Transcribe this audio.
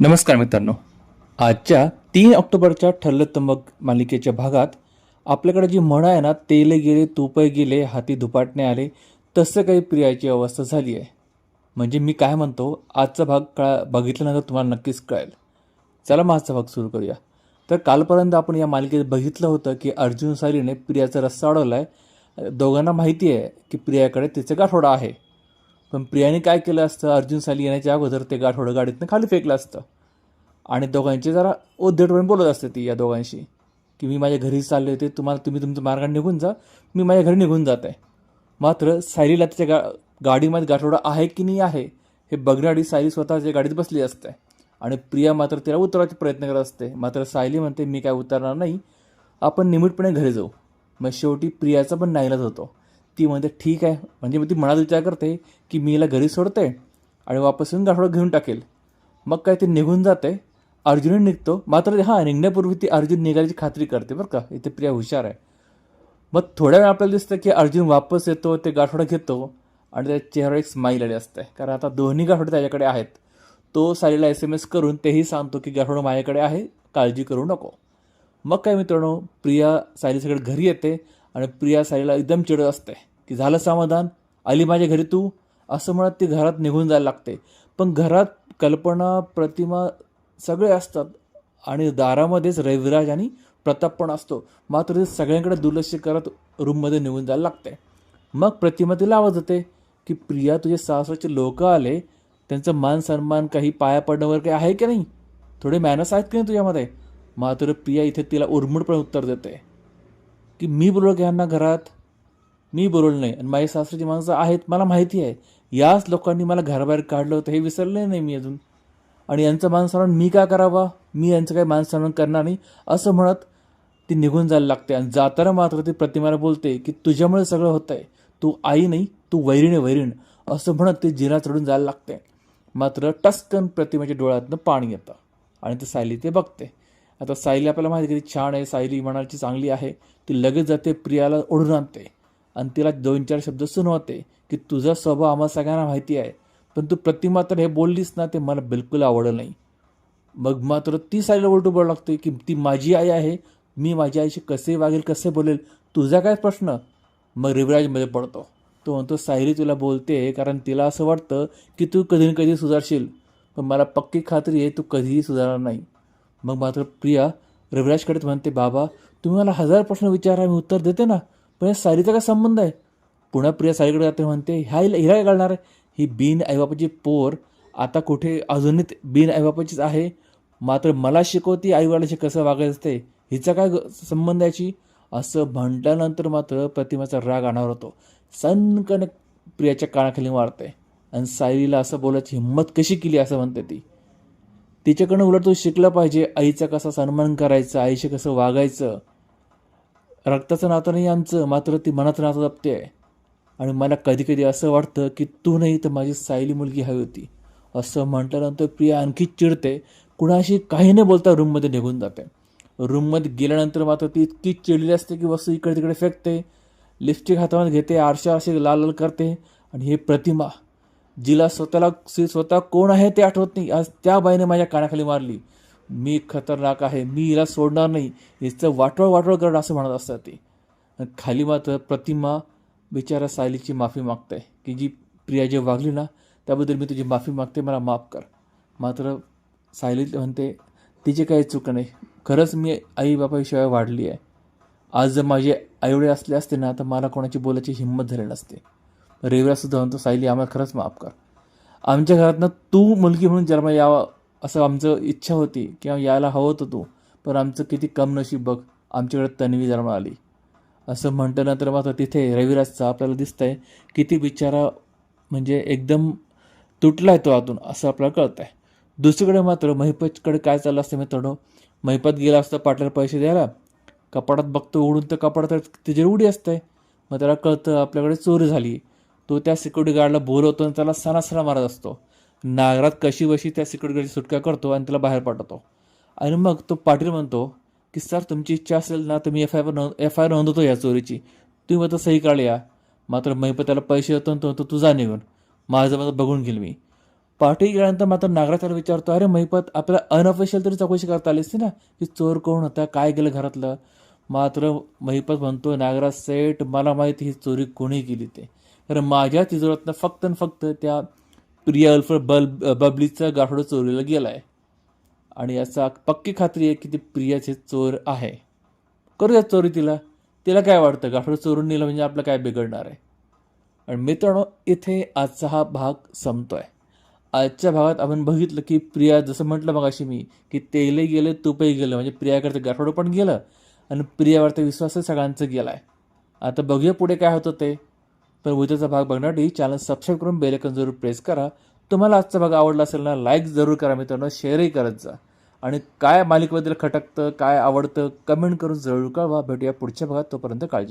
नमस्कार मित्रांनो. आजच्या तीन ऑक्टोबरच्या ठरलं तंबक मालिकेच्या भागात आपल्याकडे जी म्हण आहे ना तेल गेले तुपही गेले हाती धुपाटणे आले तसं काही प्रियाची अवस्था झाली आहे. म्हणजे मी काय म्हणतो आजचा भाग कळा बघितल्यानंतर तुम्हाला नक्कीच कळेल. चला मग आजचा भाग सुरू करूया. तर कालपर्यंत आपण या मालिकेत बघितलं होतं की अर्जुन सारीने प्रियाचा रस्ता अडवला आहे दोघांना माहिती आहे की प्रियाकडे तिचं गाठोडा आहे. पण प्रियाने काय केलं असतं? अर्जुन साली येण्याच्या अगोदर ते गाठोडं गाडीतनं खाली फेकलं असतं. आणि दोघांचे जरा उद्धटपणे बोलत असते ती या दोघांशी की मी माझ्या घरी चालले होते तुम्हाला तुम्ही तुमच्या मार्गाने निघून जा मी माझ्या घरी निघून जात. आहे मात्र सायलीला त्याच्या गा गाडीमध्ये गाठोडा आहे की नाही आहे हे बघण्याआधी सायली स्वतःच्या गाडीत बसली असते. आणि प्रिया मात्र तिला उतरवायचा प्रयत्न करत असते. मात्र सायली म्हणते मी काय उतरणार नाही आपण निमिटपणे घरी जाऊ. मग शेवटी प्रियाचा पण नाईलाज होतो. ती म्हणते ठीक आहे. म्हणजे मग ती मनात विचार करते की मी हिला घरी सोडते आणि वापस येऊन गाठोडं घेऊन टाकेल. मग काय ते निघून जाते. अर्जुनही निघतो. मात्र हां निघण्यापूर्वी ती अर्जुन निघाल्याची खात्री करते बरं का. इथे प्रिया हुशार आहे. मग थोड्या वेळ आपल्याला दिसतं की अर्जुन वापस येतो ते गाठोडा घेतो आणि त्याच्या चेहऱ्यावर एक स्माईल आली असते. कारण आता दोन्ही गाठोडे त्याच्याकडे आहेत. तो सालीला एस एम एस करून तेही सांगतो की गाठोडं माझ्याकडे आहे. काळजी करू नको. मग काय मित्रांनो प्रिया सायलीसकडे घरी येते आणि प्रिया सायलीला एकदम चिडत असते. की झालं समाधान. आली माझ्या घरी तू. असं म्हणत ती घरात निघून जायला लागते. पण घरात कल्पना प्रतिमा सगळे असतात आणि दारामध्येच रविराज आणि प्रताप पण असतो. मात्र ते सगळ्यांकडे दुर्लक्ष करत रूममध्ये निघून जायला लागते. मग प्रतिमा तिला आवाज होते की प्रिया तुझे सासराचे लोक आले. त्यांचं मान सन्मान काही पाया पडण्यावर काही आहे की नाही? थोडे मॅनर्स आहेत की नाही तुझ्यामध्ये? मात्र प्रिया इथे तिला उर्मडपणे उत्तर देते की मी बोललो की ह्यांना घरात मी बोलवलं नाही. आणि माझी सासरीची माणसं आहेत मला माहिती आहे. याच लोकांनी मला घराबाहेर काढलं होतं हे विसरले नाही मी अजून. आणि यांचं मानसन्मान मी का करावा? मी यांचं काही मानसन्मान करणार नाही? असं म्हणत ती निघून जायला लागते. आणि जाताना मात्र ती प्रतिमाला बोलते की तुझ्यामुळे सगळं होतं आहे तू आई नाही तू वैरीण आहे वैरीण. असं म्हणत ते जिरा चढून जायला लागते. मात्र टस्कन प्रतिमेच्या डोळ्यातनं पाणी येतं. आणि ते सायली ते बघते. आता सायली आपल्याला माहिती आहे की ती छान आहे सायली म्हणायची चांगली आहे. ती लगेच जाते प्रियाला ओढून आणते. आणि तिला दोन चार शब्द सुनवते की तुझा स्वभाव आम्हाला सगळ्यांना माहिती आहे पण तू प्रतिमा तर हे बोललीस ना ते मला बिलकुल आवडलं नाही. मग मात्र ती साईडला उलटू बोलावं लागते की ती माझी आई आहे मी माझ्या आईशी कसे वागेल कसे बोलेल तुझा काय प्रश्न? मग रिवराजमध्ये पडतो. तो म्हणतो सायरी तुला बोलते कारण तिला असं वाटतं की तू कधी ना कधी सुधारशील पण मला पक्की खात्री आहे तू कधीही सुधारणार नाही. मग मात्र प्रिया रविराजकडे म्हणते बाबा तुम्ही मला हजार प्रश्न विचारा मी उत्तर देते ना? पण या सारीचा काय संबंध आहे? पुन्हा प्रिया सारीकडे जाते म्हणते ह्या हिला हिला काय आहे? ही बिन आईबापाची पोर आता कुठे अजूनही बिन आईबापाचीच आहे. मात्र मला शिकवती आईवडिलाशी कसं वागायचं असते? हिचा काय ग- संबंध याची? असं म्हटल्यानंतर मात्र प्रतिमाचा राग आणणार होतो. सनकन प्रियाच्या कानाखाली मारते आणि सायलीला असं बोलायची हिंमत कशी केली असं म्हणते ती. तिच्याकडनं उलट तू शिकलं पाहिजे आईचा कसा सन्मान करायचा आईशी कसं वागायचं? रक्ताचं नातं नाही आमचं मात्र ती मनाचं नातं जपते आहे. आणि मला कधी कधी असं वाटतं की तू नाही तर माझी सायली मुलगी हवी होती. असं म्हटल्यानंतर प्रिया आणखी चिडते. कुणाशी काही न बोलता रूममध्ये निघून जाते. रूममध्ये गेल्यानंतर मात्र ती इतकी चिडली असते की वस्तू इकडे तिकडे फेकते. लिपस्टिक हातामध्ये घेते आरशा असे लाल लाल करते. आणि हे प्रतिमा जिला स्वतःला स्वतः कोण आहे ते आठवत नाही. आज त्या बाईने माझ्या कानाखाली मारली. मी खतरनाक आहे मी हिला सोडणार नाही. हिचं वाटोळ वाटोळ करणं असं म्हणत असतात ते. खाली मात्र प्रतिमा बिचारा सायलीची माफी मागते. की जी प्रिया जे वागली ना त्याबद्दल मी तुझी माफी मागते मला माफ कर. मात्र सायली म्हणते तिची काही चूक नाही. खरंच मी आई बापाशिवाय वाढली आहे. आज जर माझे आईवडे असले असते ना तर मला कोणाची बोलायची हिंमत झाली नसते. रेवरासुद्धा म्हणतो सायली आम्हाला खरंच माफ कर. आमच्या घरातनं तू मुलगी म्हणून जन्म यावा असं आमचं इच्छा होती किंवा यायला हवं होतं तू पण आमचं किती कम नशीब बघ आमच्याकडे तन्वी जन्म आली. असं म्हटल्यानंतर मात्र तिथे रविराजचा आपल्याला दिसतंय किती बिचारा म्हणजे एकदम तुटला आहे तो आतून असं आपल्याला कळतं आहे दुसरीकडे मात्र महिपतकडे काय चाललं असतं मित्रांनो? महिपत गेला असता पाटल्याला पैसे द्यायला. कपाटात बघतो उडून तर कपाडात त्याची उडी असते. मग त्याला कळतं आपल्याकडे चोरी झाली. तो त्या सिक्युरिटी गार्डला बोलवतो आणि त्याला सणासणा मारत असतो. नागरात कशी बशी त्या सिक्युरिटी सुटका करतो आणि त्याला बाहेर पाठवतो. आणि मग तो पाटील म्हणतो की सर तुमची इच्छा असेल ना तर मी एफ आय आर नोंद एफ आय आर नोंदवतो या चोरीची. तुम्ही मग सही काढ या मात्र महिपत त्याला पैसे देतो आणि तो तुझा तू जा निघून. माझं माझं बघून घेईल मी. पाठी गेल्यानंतर मात्र नागराज त्याला विचारतो अरे महिपत आपल्याला अनऑफिशियल तरी चौकशी करता आली असती ना की चोर कोण होता काय गेलं घरातलं? मात्र महिपत म्हणतो नागराज सेठ मला माहिती ही चोरी कोणी केली ते? कारण माझ्या तिजोरातनं फक्त आणि फक्त त्या प्रिया अल्फर बल्ब बबलीचा गाठोडं चोरीला गेला आहे आणि याचा पक्की खात्री आहे की ते प्रियाचे चोर आहे. करूया चोरी तिला. तिला काय वाटतं? गाठोडं चोरून नेलं म्हणजे आपलं काय बिघडणार आहे? आणि मित्रांनो इथे आजचा हा भाग संपतोय. आजच्या भागात आपण बघितलं की प्रिया जसं म्हटलं मग अशी मी की तेलही गेले तुपही गेलं. म्हणजे प्रियाकडे गाठोडं पण गेलं आणि प्रियावरती विश्वासही सगळ्यांचं गेला आहे आता बघूया पुढे काय होतं ते. पण उद्याचा भाग बघण्यासाठी चॅनल सबस्क्राईब करून बेलेकन जरूर प्रेस करा. तुम्हाला आजचा भाग आवडला असेल ना लाईक जरूर करा मित्रांनो शेअरही करत जा. आणि काय मालिकेबद्दल खटकतं काय आवडतं कमेंट करून जरूर कळवा. भेटूया पुढच्या भागात तोपर्यंत काळजी